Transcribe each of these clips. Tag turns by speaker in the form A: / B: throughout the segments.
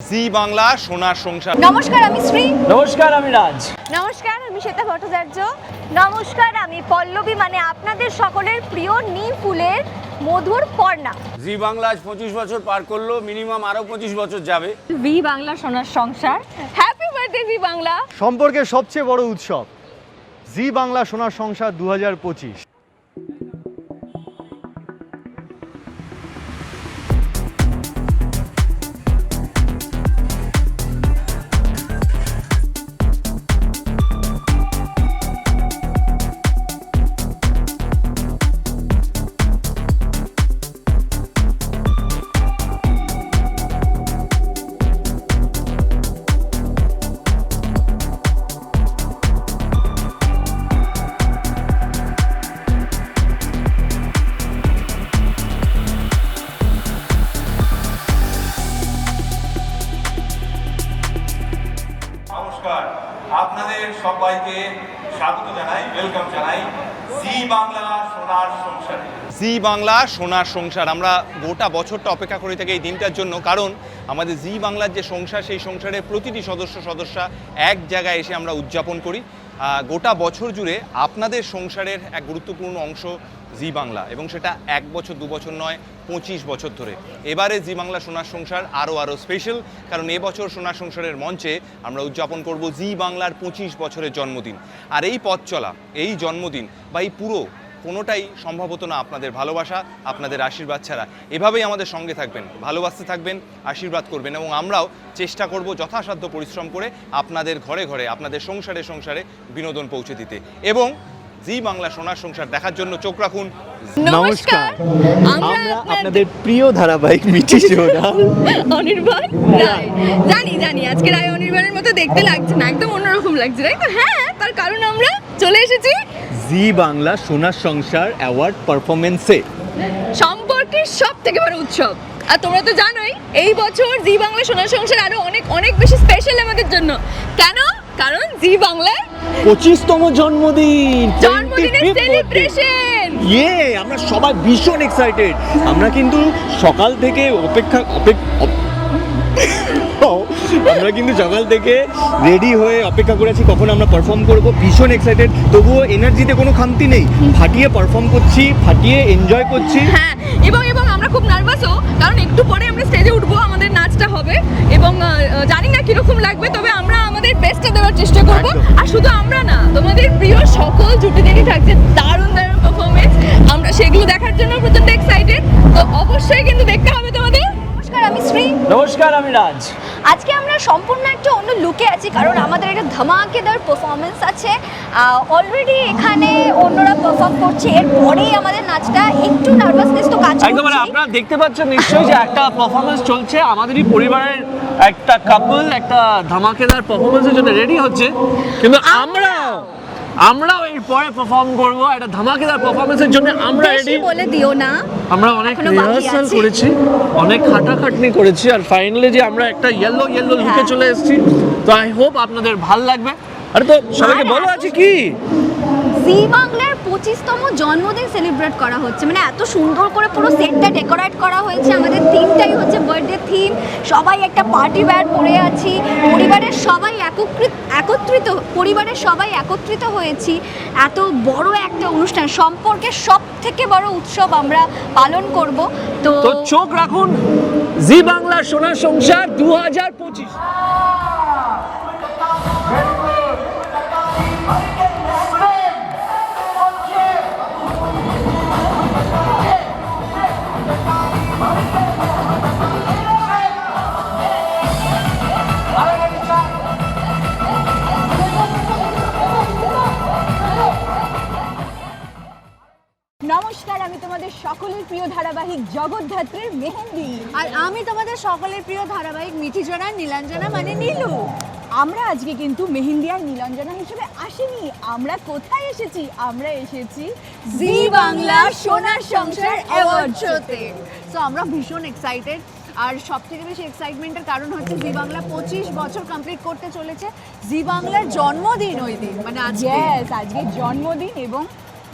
A: জি বাংলা সোনার সংসার।
B: নমস্কার আমি শ্রী।
C: নমস্কার আমি রাজ।
B: নমস্কার আমি শ্বেতা ভট্টাচার্য। নমস্কার আমি পল্লবী মানে আপনাদের সকলের প্রিয় নীল ফুলের মধুর পর্ণা।
A: জি বাংলা আজ পঁচিশ বছর পার করল মিনিমাম আরও পঁচিশ বছর যাবে।
B: ভি বাংলা সোনার সংসার। Happy birthday Zee Bangla.
D: সম্পর্কের সবচেয়ে বড় উৎসব জি বাংলা সোনার সংসার দু হাজার পঁচিশ।
E: আপনাদের সবাইকে স্বাগত জানাই ওয়েলকাম জানাই জি বাংলা সোনার
A: জি বাংলা সোনার সংসার, আমরা গোটা বছরটা অপেক্ষা করে থাকি এই দিনটার জন্য, কারণ আমাদের জি বাংলার যে সংসার, সেই সংসারের প্রতিটি সদস্য সদস্যা এক জায়গায় এসে আমরা উদযাপন করি। গোটা বছর জুড়ে আপনাদের সংসারের এক গুরুত্বপূর্ণ অংশ জি বাংলা, এবং সেটা এক বছর, দু বছর নয় পঁচিশ বছর ধরে। এবারে জি বাংলা সোনার সংসার আরও আরও স্পেশাল কারণ এবছর সোনার সংসারের মঞ্চে আমরা উদযাপন করব জি বাংলার পঁচিশ বছরের জন্মদিন। আর এই পথ চলা, এই জন্মদিন বা এই পুরো কোনোটাই সম্ভব হতো না আপনাদের ভালোবাসা, আপনাদের আশীর্বাদ ছাড়া। এভাবেই আমাদের সঙ্গে থাকবেন, ভালোবাসতে থাকবেন, আশীর্বাদ করবেন এবং আমরাও চেষ্টা করব যথাসাধ্য পরিশ্রম করে আপনাদের ঘরে ঘরে, আপনাদের সংসারে সংসারে বিনোদন পৌঁছে দিতে। এবং জি বাংলা সোনার সংসার দেখার জন্য চোখ রাখুন।
B: নমস্কার। আমরা
C: আপনাদের প্রিয় ধারাবাহিক মিঠি জোড়া
B: অনির্বাণ রায়। জানি জানি আজকে রায় অনির্বাণের মতো দেখতে লাগছে না একদম অন্যরকম লাগছে তাই তো? হ্যাঁ তার কারণ আমরা চলে এসেছি
C: জি বাংলা সোনার সংসার অ্যাওয়ার্ড পারফরমেন্সে
B: সম্পর্কের সব থেকে বড় উৎসব। আর তোমরা তো জানোই এই বছর জি বাংলা সোনার সংসার আরও অনেক অনেক বেশি স্পেশাল আমাদের জন্য। কেন? কারণ জি বাংলার
C: পঁচিশতম জন্মদিন
B: জন্মদিনের সেলিব্রেশন
C: ইয়ে আমরা সবাই ভীষণ এক্সাইটেড আমরা কিন্তু সকাল থেকে অপেক্ষা অপেক্ষা আমরা কিন্তু সকাল থেকে রেডি হয়ে অপেক্ষা করেছি কখন আমরা পারফর্ম করব ভীষণ এক্সাইটেড তবুও এনার্জিতে কোনো খামতি নেই। ফাটিয়ে পারফর্ম করছি ফাটিয়ে এনজয় করছি।
B: হ্যাঁ এবং এবং নার্ভাসও কারণ একটু পরে আমরা স্টেজে উঠবো আমাদের নাচটা হবে এবং জানি না কীরকম লাগবে তবে আমরা আমাদের বেস্টটা দেওয়ার চেষ্টা করব। আর শুধু আমরা না তোমাদের প্রিয় সকল জুটিদেরই থাকছে দারুণ দারুণ পারফরমেন্স আমরা সেগুলো দেখার জন্য প্রচণ্ড এক্সাইটেড তো অবশ্যই কিন্তু দেখতে হবে তোমাদের। আমি শ্রী।
C: নমস্কার আমি রাজ।
B: আজকে আমরা সম্পূর্ণ একটা অন্য লুকে আছি কারণ আমাদের একটা ধামাকেদার পারফরমেন্স আছে। অলরেডি এখানে অন্যরা পারফর্ম করছে এরপরেই আমাদের নাচটা একটু নার্ভাসনেস তো কাজ
F: একদম মানে আপনারা দেখতে পাচ্ছেন নিশ্চয়ই যে একটা পারফরমেন্স চলছে। আমাদেরই পরিবারের একটা কাপল একটা ধামাকেদার পারফরমেন্সের জন্য রেডি হচ্ছে। কিন্তু আমরা আমরাও এর পরে পারফর্ম করব। একটা ধামাকেদার পারফরমেন্সের জন্য আমরা রেডি
B: বলে দিও না।
F: আমরা অনেক রিহার্সাল করেছি অনেক খাটাখাটনি করেছি আর ফাইনালি যে আমরা একটা ইয়েলো ইয়েলো লুকে। চলে এসেছি। তো আই হোপ আপনাদের ভালো লাগবে। আরে তো সবাইকে বলো আছে কি?
B: জি বাংলার পঁচিশতম জন্মদিন সেলিব্রেট করা হচ্ছে। মানে এত সুন্দর করে পুরো সেটটা ডেকোরেট করা হয়েছে। আমাদের থিমটাই হচ্ছে বার্থডে থিম সবাই একটা পার্টি ব্যার পরে আছি। পরিবারের সবাই একত্রিত একত্রিত, পরিবারের সবাই একত্রিত হয়েছি। এত বড় একটা অনুষ্ঠান সম্পর্কে সব থেকে বড় উৎসব আমরা পালন করব। তো
F: চোখ রাখুন, জি বাংলা সোনা সংসার দু হাজার পঁচিশ।
G: তোমাদের সকলের প্রিয় ধারাবাহিক জগদ্ধাত্রীর মেহেন্দি।
B: আর আমি তোমাদের সকলের প্রিয় ধারাবাহিক মিঠিজনা নীলাঞ্জনা মানে নীলু।
G: আমরা আজকে কিন্তু মেহেন্দি আর নীলাঞ্জনা হিসেবে আসিনি। আমরা কোথায় এসেছি? আমরা এসেছি
B: জি বাংলা সোনার সংসার অ্যাওয়ার্ড শোতে। সো আমরা ভীষণ এক্সাইটেড আর সব থেকে বেশি এক্সাইটমেন্টের কারণ হচ্ছে জি বাংলা পঁচিশ বছর কমপ্লিট করতে চলেছে। জি বাংলার জন্মদিন ওই দিন মানে আজকে।
G: আজকে জন্মদিন এবং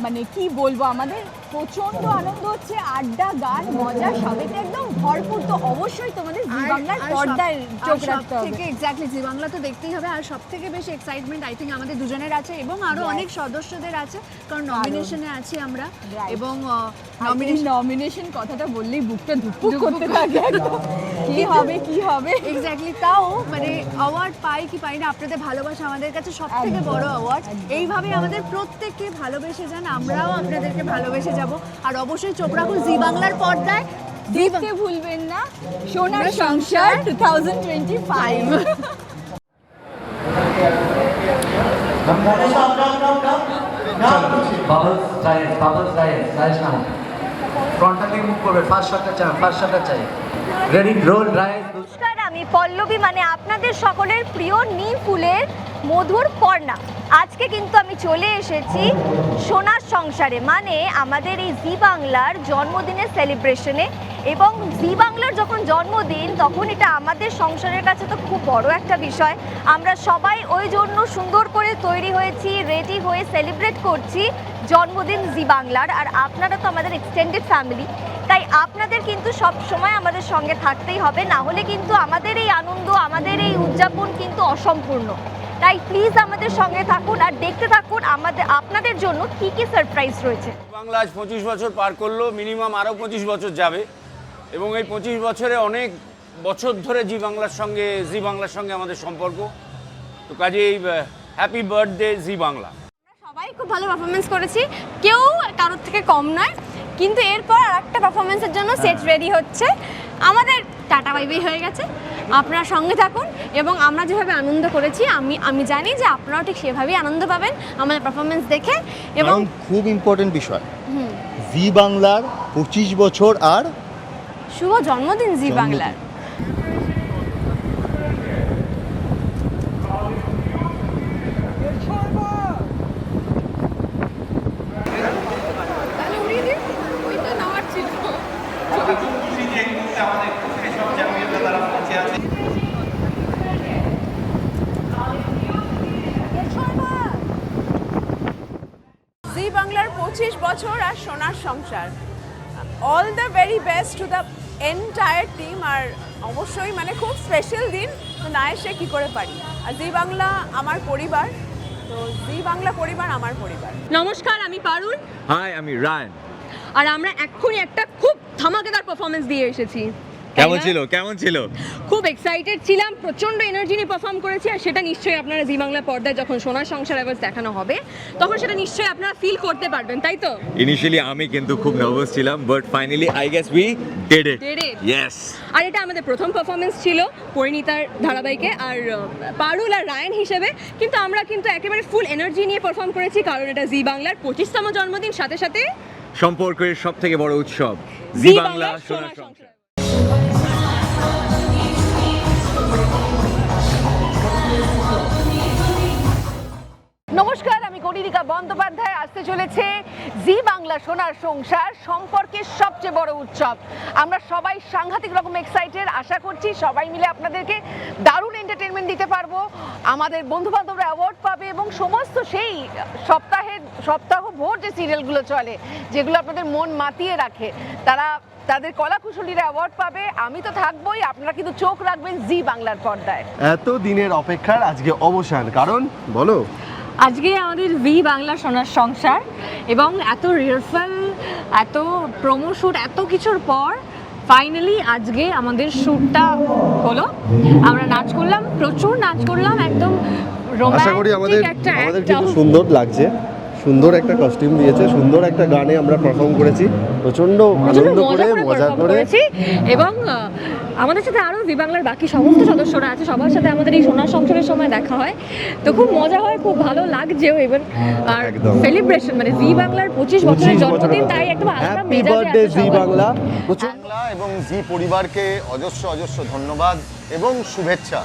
G: মানে কি বলব আমাদের? প্রচণ্ড আনন্দ হচ্ছে আড্ডা গান মজা সবেতে একদম ভরপুর। তো অবশ্যই তোমাদের জি বাংলার পর্দায় চোখ রাখতে হবে।
H: থেকে এক্স্যাক্টলি জি বাংলা তো দেখতেই হবে আর সব থেকে বেশি এক্সাইটমেন্ট আই থিঙ্ক আমাদের দুজনের আছে এবং
G: আরও
H: অনেক সদস্যদের আছে কারণ নমিনেশনে আছি আমরা এবং
G: নমিনেশন নমিনেশন কথাটা বললেই বুকটা ধুকপুক করতে থাকে। কি হবে কি হবে?
H: এক্স্যাক্টলি তাও মানে অ্যাওয়ার্ড পাই কি পাই না আপনাদের ভালোবাসা আমাদের কাছে সব থেকে বড় অ্যাওয়ার্ড এইভাবে আমাদের প্রত্যেককে ভালোবেসে যান আমরাও আপনাদেরকে ভালোবেসে যাব। আর অবশ্যই চোখ রাখুন জি বাংলার পর্দায়।
G: দেখতে ভুলবেন না। সোনার সংসার two thousand twenty five
I: bubbles diet bubbles diet diet নাও। ফ্রন্টটা থেকে মুভ করবে ফার্স্ট শটটা চাই ফার্স্ট শটটা চাই। রেডি রোল ডায়েট
H: নমস্কার আমি পল্লবী মানে আপনাদের সকলের প্রিয় নিম ফুলের মধুর পর্ণা আজকে কিন্তু আমি চলে এসেছি সোনার সংসারে। মানে আমাদের এই জি বাংলার জন্মদিনের সেলিব্রেশনে এবং জি বাংলার যখন জন্মদিন, তখন এটা আমাদের সংসারের কাছে তো খুব বড় একটা বিষয়। আমরা সবাই ওই জন্য সুন্দর করে তৈরি হয়েছি রেডি হয়ে সেলিব্রেট করছি জন্মদিন জি বাংলার। আর আপনারা তো আমাদের এক্সটেন্ডেড ফ্যামিলি তাই আপনাদের কিন্তু সব সময় আমাদের সঙ্গে থাকতেই হবে। না হলে কিন্তু আমাদের এই আনন্দ, আমাদের এই উদযাপন কিন্তু অসম্পূর্ণ। তাই প্লিজ আমাদের সঙ্গে থাকুন আর দেখতে থাকুন আমাদের আপনাদের জন্য কি কি সারপ্রাইজ রয়েছে।
J: বাংলা আজ পঁচিশ বছর পার করল মিনিমাম আরও পঁচিশ বছর যাবে। এবং এই পঁচিশ বছরে অনেক বছর ধরে জি বাংলার সঙ্গে জি বাংলার সঙ্গে আমাদের সম্পর্ক। তো কাজেই হ্যাপি বার্থডে জি বাংলা।
H: সবাই খুব ভালো পারফরমেন্স করেছি। কেউ কারোর থেকে কম নয় কিন্তু এরপর আর একটা পারফরমেন্সের জন্য সেট রেডি হচ্ছে। আমাদের টাটা বাইবাই হয়ে গেছে। আপনারা সঙ্গে থাকুন এবং আমরা যেভাবে আনন্দ করেছি আমি আমি জানি যে আপনারাও ঠিক সেভাবেই আনন্দ পাবেন আমাদের পারফরমেন্স দেখে এবং
K: খুব ইম্পর্টেন্ট বিষয়। জি বাংলার পঁচিশ বছর আর
H: শুভ জন্মদিন জি বাংলার
A: খুশি যে এই মুহূর্তে আমাদের খুশি সব চ্যাম্পিয়নরা তারা পৌঁছে আছে
L: জি বাংলার পঁচিশ বছর আর সোনার সংসার। All the very best to the entire team আর অবশ্যই মানে খুব স্পেশাল দিন তো না এসে কী করে পারি? আর জি বাংলা আমার পরিবার তো জি বাংলা পরিবার আমার পরিবার।
B: নমস্কার আমি পারুন
K: হাই আমি রায়ন।
B: আর আমরা এক্ষুনি একটা খুব ধামাকেদার পারফরমেন্স দিয়ে এসেছি।
K: কেমন ছিল? কেমন ছিল?
B: খুব এক্সাইটেড ছিলাম প্রচণ্ড এনার্জি নিয়ে পারফর্ম করেছি আর সেটা নিশ্চয়ই আপনারা জি বাংলা পর্দায় যখন সোনার সংসার আবার দেখানো হবে তখন সেটা নিশ্চয়ই আপনারা ফিল করতে পারবেন তাই তো?
K: ইনিশিয়ালি আমি কিন্তু খুব নার্ভাস ছিলাম but finally I guess we did it
B: Did it?
K: Yes
B: আর এটা আমাদের প্রথম পারফরমেন্স ছিল পরিণীতার ধারাবাহিকে আর পারুল আর রায়ন হিসেবে কিন্তু আমরা কিন্তু একেবারে ফুল এনার্জি নিয়ে পারফর্ম করেছি কারণ এটা জি বাংলার পঁচিশতম জন্মদিন সাথে সাথে
K: সম্পর্কের সব থেকে বড় উৎসব
B: জি বাংলা সোনার সংসার।
L: নমস্কার, আমি কনিরিকা বন্দ্যোপাধ্যায়। আসতে চলেছে জি বাংলা সোনার সংসার সম্পর্কের সবচেয়ে বড় উৎসব। আমরা সবাই সাংঘাতিক রকম এক্সাইটেড আশা করছি সবাই মিলে আপনাদেরকে দারুণ এন্টারটেনমেন্ট দিতে পারব। আমাদের বন্ধু বান্ধবরা অ্যাওয়ার্ড পাবে এবং সমস্ত সেই সপ্তাহের সপ্তাহ ভোর যে সিরিয়ালগুলো চলে, যেগুলো আপনাদের মন মাতিয়ে রাখে, তারা তাদের কলাকুশলীরা অ্যাওয়ার্ড পাবে। আমি তো থাকবোই, আপনারা কিন্তু চোখ রাখবেন জি বাংলার পর্দায়।
M: এত দিনের অপেক্ষার আজকে অবসান, কারণ বলো?
B: আজকে আমাদের ভি বাংলা সোনার সংসার এবং এত রিহার্সাল এত প্রোমো শ্যুট এত কিছুর পর ফাইনালি আজকে আমাদের শ্যুটটা হলো। আমরা নাচ করলাম প্রচুর নাচ করলাম একদম
M: আশা করি আমাদের আমাদের কিন্তু সুন্দর লাগছে। সুন্দর একটা কস্টিউম দিয়েছে সুন্দর একটা গানে আমরা পারফর্ম করেছি।
B: প্রচণ্ড
M: আনন্দ করে মজা করে।
B: করেছি এবং আমাদের সাথে আরও জি বাংলার বাকি সমস্ত সদস্যরা আছে। সবার সাথে আমাদের এই সোনার সংসারের সময় দেখা হয়। তো খুব মজা হয় খুব ভালো লাগছেও এবং আর সেলিব্রেশন মানে জি বাংলার পঁচিশ বছরের জন্মদিন তাই একদম আলাদা মেজাজে
M: জি। বাংলা
N: বাংলা এবং জি পরিবারকে অজস্র অজস্র ধন্যবাদ এবং শুভেচ্ছা।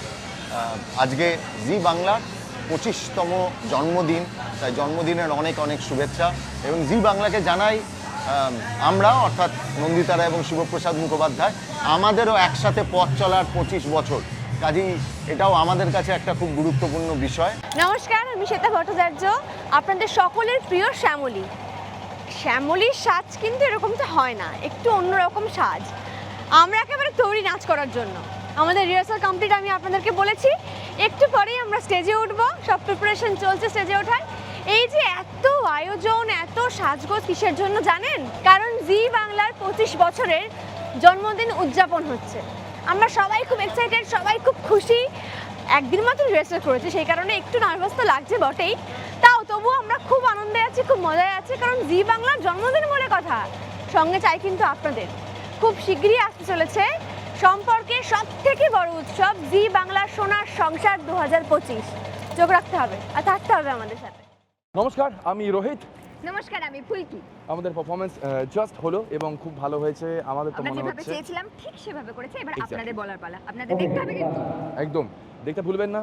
N: আজকে জি বাংলার পঁচিশতম জন্মদিন। তাই জন্মদিনের অনেক অনেক শুভেচ্ছা। এবং জি বাংলাকে জানাই আমরা, অর্থাৎ নন্দিতারা এবং শিবপ্রসাদ মুখোপাধ্যায়, আমাদেরও একসাথে পথ চলার পঁচিশ বছর। কাজেই এটাও আমাদের কাছে একটা খুব গুরুত্বপূর্ণ বিষয়।
H: নমস্কার, আমি শ্বেতা ভট্টাচার্য, আপনাদের সকলের প্রিয় শ্যামলী।
O: শ্যামলির সাজ কিন্তু এরকম তো হয় না, একটু অন্যরকম সাজ। আমরা একেবারে তৈরি নাচ করার জন্য। আমাদের রিহার্সাল কমপ্লিট আমি আপনাদেরকে বলেছি, একটু পরেই আমরা স্টেজে উঠবো, সব প্রিপারেশন চলছে স্টেজে ওঠার। এই যে এত আয়োজন, এত সাজগোজ কিসের জন্য জানেন? কারণ জি বাংলার পঁচিশ বছরের জন্মদিন উদযাপন হচ্ছে। আমরা সবাই খুব এক্সাইটেড সবাই খুব খুশি। একদিন মাত্র রিহার্সাল করেছি, সেই কারণে একটু নার্ভাস তো লাগছে বটেই। তাও তবুও আমরা খুব আনন্দে আছি, খুব মজায় আছি, কারণ জি বাংলার জন্মদিন বলে কথা। সঙ্গে চাই কিন্তু আপনাদের। খুব শীঘ্রই আসতে চলেছে সম্পর্কে সব থেকে বড় উৎসব জি বাংলার সোনার সংসার দু হাজার পঁচিশ। চোখ রাখতে হবে, আর থাকতে হবে আমাদের সাথে।
P: নমস্কার আমি রোহিত।
O: নমস্কার আমি ফুলকি।
P: আমাদের পারফরমেন্স জাস্ট হলো এবং খুব ভালো হয়েছে। আমাদের তো মনে হচ্ছে
O: চেয়েছিলাম ঠিক সেভাবে করেছে। এবার আপনাদের বলার পালা। আপনাদের দেখতে হবে কিন্তু।
P: একদম। দেখতে ভুলবেন না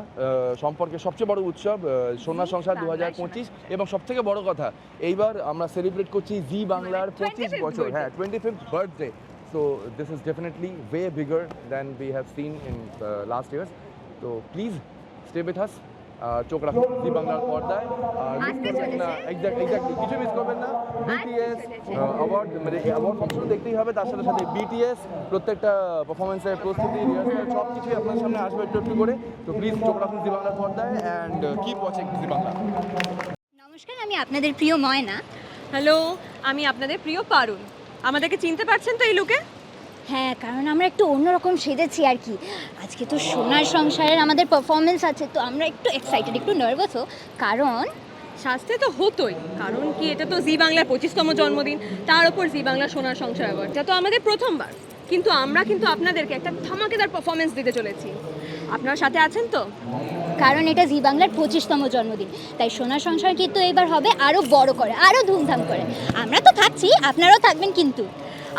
P: সম্পর্কে সবচেয়ে বড় উৎসব সোনা সংসার দু হাজার পঁচিশ এবং সব থেকে বড় কথা এইবার আমরা সেলিব্রেট করছি জি বাংলার পঁচিশ
O: 25th
P: বছর হ্যাঁ twenty fifth birthday so this is definitely way bigger than we have seen in last years তো প্লিজ স্টে উইথ হাস চোখ রাখুন জি বাংলার পর্দায়। আর মিস করবেন না এক্স্যাক্ট এক্স্যাক্টলি কিছু মিস করবেন না। বিটিএস। অ্যাওয়ার্ড মানে অ্যাওয়ার্ড ফাংশন দেখতেই হবে তার সাথে সাথে বিটিএস প্রত্যেকটা পারফরমেন্সের প্রস্তুতি রিহার্সাল সব কিছুই আপনার সামনে আসবে একটু একটু করে। তো প্লিজ চোখ রাখুন জি বাংলার পর্দায় and keep watching Zee Bangla.
O: নমস্কার আমি আপনাদের প্রিয় ময়না।
Q: হ্যালো আমি আপনাদের প্রিয় পারুল। আমাদেরকে চিনতে পারছেন তো এই লুকে
O: হ্যাঁ কারণ আমরা একটু অন্যরকম সেজেছি আর কি। আজকে তো সোনার সংসারের আমাদের পারফরমেন্স আছে তো আমরা একটু এক্সাইটেড একটু নার্ভাসও কারণ
Q: সাজতে তো হতোই কারণ কি এটা তো জি বাংলার পঁচিশতম জন্মদিন তার উপর জি বাংলা সোনার সংসার অ্যাওয়ার্ড এটা তো আমাদের প্রথমবার কিন্তু আমরা কিন্তু আপনাদেরকে একটা ধামাকেদার পারফরমেন্স দিতে চলেছি। আপনার সাথে আছেন তো?
O: কারণ এটা জি বাংলার পঁচিশতম জন্মদিন তাই সোনার সংসার কিন্তু এবার হবে আরও বড় করে আরও ধুমধাম করে। আমরা তো থাকছি আপনারাও থাকবেন কিন্তু।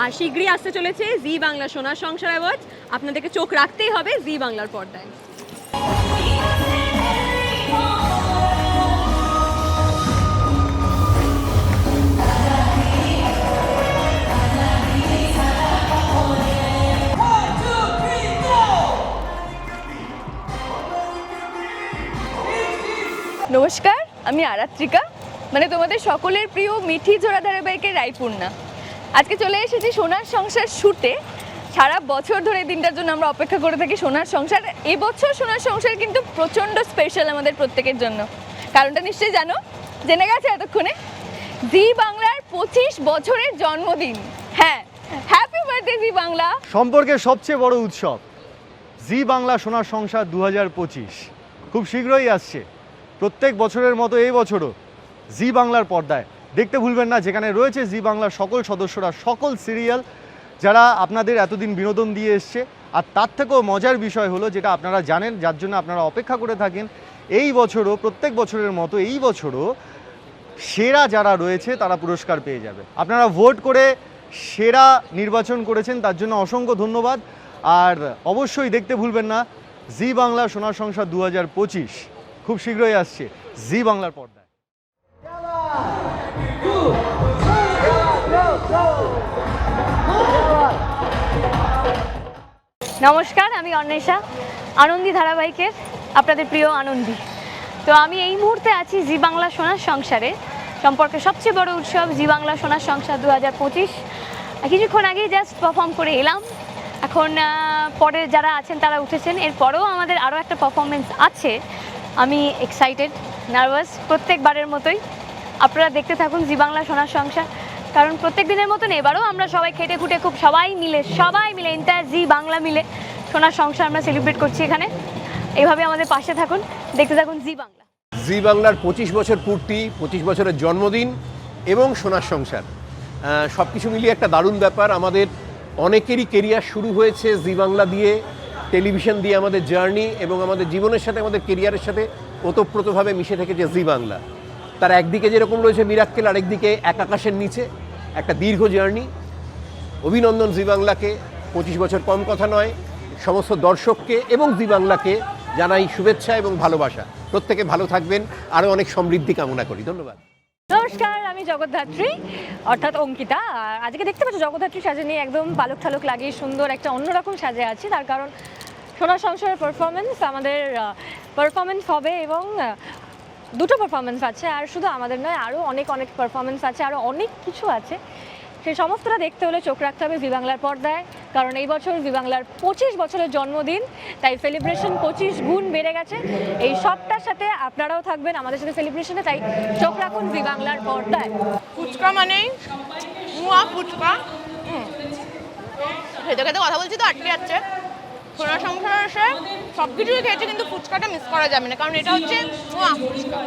Q: আর শীঘ্রই আসতে চলেছে জি বাংলা সোনার সংসার অ্যাওয়ার্ড। আপনাদেরকে চোখ রাখতেই হবে জি বাংলার পর্দায়।
B: নমস্কার, আমি আরাত্রিকা। মানে তোমাদের সকলের প্রিয় মিঠি জোড়া ধারাবাহিকের রায়পূর্ণা। আজকে চলে এসেছি সোনার সংসার শুটে। সারা বছর ধরে দিনটার জন্য আমরা অপেক্ষা করে থাকি সোনার সংসার। এবছর সোনার সংসার কিন্তু প্রচণ্ড স্পেশাল আমাদের প্রত্যেকের জন্য। কারণটা নিশ্চয়ই জানো? জেনে গেছে এতক্ষণে? জি বাংলার পঁচিশ বছরের জন্মদিন। হ্যাঁ হ্যাপি বার্থডে জি বাংলা।
D: সম্পর্কের সবচেয়ে বড় উৎসব, জি বাংলা সোনার সংসার দু হাজার পঁচিশ। খুব শীঘ্রই আসছে। প্রত্যেক বছরের মতো এই বছরও জি বাংলার পর্দায় দেখতে ভুলবেন না, যেখানে রয়েছে জি বাংলার সকল সদস্যরা, সকল সিরিয়াল যারা আপনাদের এতদিন বিনোদন দিয়ে এসছে। আর তার থেকেও মজার বিষয় হলো যেটা আপনারা জানেন, যার জন্য আপনারা অপেক্ষা করে থাকেন, এই বছরও, প্রত্যেক বছরের মতো এই বছরও সেরা যারা রয়েছে তারা পুরস্কার পেয়ে যাবে। আপনারা ভোট করে সেরা নির্বাচন করেছেন, তার জন্য অসংখ্য ধন্যবাদ। আর অবশ্যই দেখতে ভুলবেন না, জি বাংলা সোনার সংসার দু হাজার পঁচিশ খুব শীঘ্রই আসছে। জি বাংলার পর্দায়
Q: নমস্কার, আমি অন্বেষা, আনন্দী ধারাবাহিকের আপনাদের প্রিয় আনন্দী। তো আমি এই মুহূর্তে আছি জি বাংলা সোনার সংসারে, সম্পর্কে সবচেয়ে বড় উৎসব জি বাংলা সোনার সংসার দু হাজার পঁচিশ। কিছুক্ষণ আগেই জাস্ট পারফর্ম করে এলাম। এখন পরে যারা আছেন, তারা উঠেছেন। এরপরেও আমাদের আরও একটা পারফরমেন্স আছে। আমি এক্সাইটেড নার্ভাস প্রত্যেকবারের মতোই। আপনারা দেখতে থাকুন জি বাংলা সোনার সংসার। কারণ প্রত্যেক দিনের মতন এবারও আমরা সবাই খেটে খুঁটে খুব সবাই মিলে সবাই মিলে এন্টায়ার জি বাংলা মিলে সোনার সংসার আমরা সেলিব্রেট করছি এখানে। এভাবে আমাদের পাশে থাকুন, দেখতে থাকুন জি বাংলা।
M: জি বাংলার পঁচিশ বছর পূর্তি, পঁচিশ বছরের জন্মদিন এবং সোনার সংসার। সব কিছু মিলিয়ে একটা দারুণ ব্যাপার, আমাদের অনেকেরই কেরিয়ার শুরু হয়েছে জি বাংলা দিয়ে টেলিভিশন দিয়ে আমাদের জার্নি এবং আমাদের জীবনের সাথে, আমাদের কেরিয়ারের সাথে ওতপ্রোতভাবে মিশে থেকেছে জি বাংলা। তার একদিকে যেরকম রয়েছে মিরাক্কেল আরেকদিকে এক আকাশের নিচে, একটা দীর্ঘ জার্নি। অভিনন্দন জি বাংলাকে, পঁচিশ বছর কম কথা নয়। সমস্ত দর্শককে এবং জি বাংলাকে জানাই শুভেচ্ছা এবং ভালোবাসা। প্রত্যেকে ভালো থাকবেন, আরও অনেক সমৃদ্ধি কামনা করি। ধন্যবাদ।
Q: নমস্কার, আমি জগদ্ধাত্রী, অর্থাৎ অঙ্কিতা। আজকে দেখতে পাচ্ছ, জগদ্ধাত্রী সাজে নিয়ে একদম পালক ঠালক লাগিয়ে সুন্দর একটা অন্যরকম সাজে আছি। তার কারণ সোনার সংসারের পারফরমেন্স আমাদের পারফরমেন্স হবে এবং
R: দুটো পারফরমেন্স আছে আর শুধু আমাদের নয় আরও অনেক অনেক পারফরমেন্স আছে আরও অনেক কিছু আছে। সেই সমস্তটা দেখতে হলে চোখ রাখতে হবে জি বাংলার পর্দায়, কারণ এই বছর জি বাংলার পঁচিশ বছরের জন্মদিন, তাই সেলিব্রেশন পঁচিশ গুণ বেড়ে গেছে। এই সবটার সাথে আপনারাও থাকবেন আমাদের সাথে সেলিব্রেশনে তাই চোখ রাখুন জি বাংলার পর্দায়।
S: ফুচকা মুয়া ফুচকা। কথা বলছি তো, আটকে যাচ্ছে। সোনা সংসার আসে সব কিছুই খেয়েছে, কিন্তু ফুচকাটা মিস করা যাবে না। কারণ এটা হচ্ছে ফুচকা।